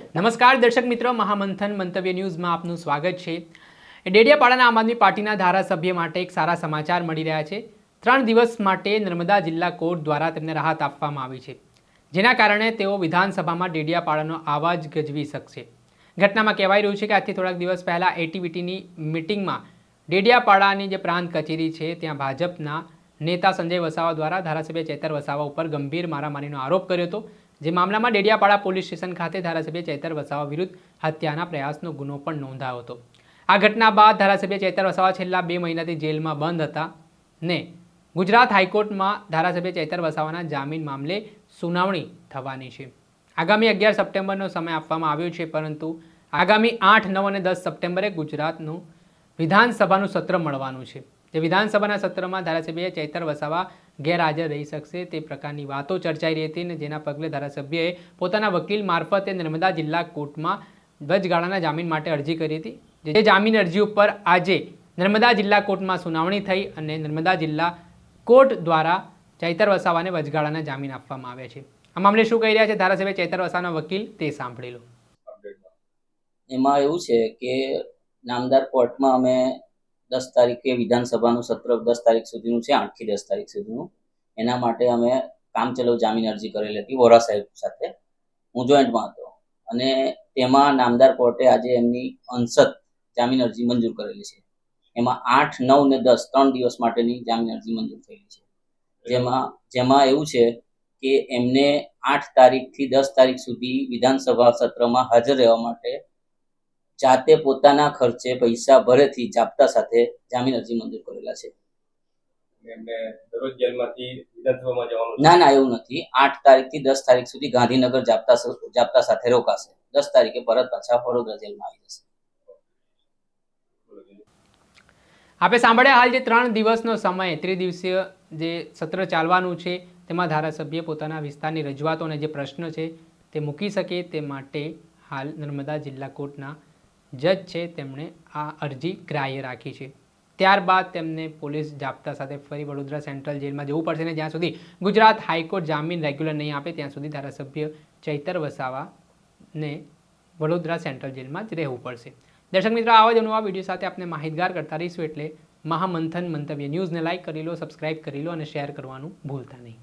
નમસ્કાર દર્શક મિત્રો, મહામંથન મંતવ્ય ન્યૂઝમાં આપનું સ્વાગત છે. ડેડિયાપાડાના આમ આદમી પાર્ટીના ધારાસભ્ય માટે એક સારા સમાચાર મળી રહ્યા છે. ત્રણ દિવસ માટે નર્મદા જિલ્લા કોર્ટ દ્વારા તેમને રાહત આપવામાં આવી છે. જેના કારણે તેઓ વિધાનસભામાં ડેડિયાપાડાનો આવાજ ગજવી શકશે. ઘટનામાં કહેવાય રહ્યું છે કે આજથી થોડાક દિવસ પહેલાં એટીવીટીની મિટિંગમાં ડેડિયાપાડાની જે પ્રાંત કચેરી છે, ત્યાં ભાજપના નેતા સંજય વસાવા દ્વારા ધારાસભ્ય ચેતર વસાવા ઉપર ગંભીર મારામારીનો આરોપ કર્યો હતો. જે મામલામાં ડેડિયાપાડા પોલીસ સ્ટેશન ખાતે ધારાસભ્ય ચેતર વસાવા વિરુદ્ધ હત્યાના પ્રયાસનો ગુનો પણ નોંધાયો હતો. આ ઘટના બાદ ધારાસભ્ય ચેતર વસાવા છેલ્લા બે મહિનાથી જેલમાં બંધ હતા ને ગુજરાત હાઈકોર્ટમાં ધારાસભ્ય ચેતર વસાવાના જામીન મામલે સુનાવણી થવાની છે. આગામી અગિયાર સપ્ટેમ્બરનો સમય આપવામાં આવ્યો છે, પરંતુ આગામી આઠ, નવ અને દસ સપ્ટેમ્બરે ગુજરાતનું વિધાનસભાનું સત્ર મળવાનું છે. જે વિધાનસભાના સત્રમાં ધારાસભ્ય ચૈતર વસાવા ગેરહાજર રહી શકશે તે પ્રકારની વાતો ચર્ચાઈ રહી હતી અને જેના પગલે ધારાસભ્યએ પોતાના વકીલ મારફતે નર્મદા જિલ્લા કોર્ટમાં વચગાળાના જામીન માટે અરજી કરી હતી. જે જામીન અરજી ઉપર આજે નર્મદા જિલ્લા કોર્ટમાં સુનાવણી થઈ અને નર્મદા જિલ્લા કોર્ટ દ્વારા ચૈતર વસાવાને વચગાળાના જામીન આપવામાં આવ્યા છે. આ મામલે શું કહી રહ્યા છે ધારાસભ્ય ચૈતર વસાવાના વકીલ તે સાંભળી લો. એમાં એવું છે કે નામદાર કોર્ટમાં અમે દસ તારીખે વિધાનસભાનું સત્ર દસ તારીખ સુધીનું છે, આઠથી દસ તારીખ સુધીનું. એના માટે અમે કામચલાઉ જામીન અરજી કરેલી હતી વોરા સાહેબ સાથે. હું જોઈન્ટમાં હતો. અને તેમાં નામદાર કોર્ટે આજે એમની અંશત જામીન અરજી મંજૂર કરેલી છે. એમાં આઠ, નવ ને દસ ત્રણ દિવસ માટેની જામીન અરજી મંજૂર થયેલી છે. જેમાં જેમાં એવું છે કે એમને આઠ તારીખથી દસ તારીખ સુધી વિધાનસભા સત્રમાં હાજર રહેવા માટે જાતે પોતાના ખર્ચે પૈસા ભરેથી જાપ્તા સાથે જામીન અરજી મંજૂર કરેલા છે. ના ના એવું નથી. આઠ તારીખથી દસ તારીખ સુધી ગાંધીનગર જાપતા જાપતા સાથે રોકાશે. દસ તારીખે પરત પાછા વડોદરા જેલમાં આવી જશે. આપણે સાંભળ્યા હાલ જે ત્રણ દિવસનો સમય ત્રિદિવસીય જે સત્ર ચાલવાનું છે તેમાં ધારાસભ્ય પોતાના વિસ્તારની રજૂઆતો અને જે પ્રશ્ન છે તે મૂકી શકે તે માટે હાલ નર્મદા જિલ્લા કોર્ટના જજ છે તેમણે આ અરજી ગ્રાહ્ય રાખી છે. ત્યારબાદ તેમને પોલીસ જાપ્તા સાથે ફરી વડોદરા સેન્ટ્રલ જેલમાં જવું પડશે ને જ્યાં સુધી ગુજરાત હાઈકોર્ટ જામીન રેગ્યુલર નહીં આપે ત્યાં સુધી ધારાસભ્ય ચૈતર વસાવાને વડોદરા સેન્ટ્રલ જેલમાં જ રહેવું પડશે. દર્શક મિત્રો, આવા જ અનુવા વીડિયો સાથે આપણે માહિતગાર કરતા રહીશું એટલે મહામંથન મંતવ્ય ન્યૂઝને લાઇક કરી લો, સબસ્ક્રાઇબ કરી લો અને શેર કરવાનું ભૂલતા નહીં.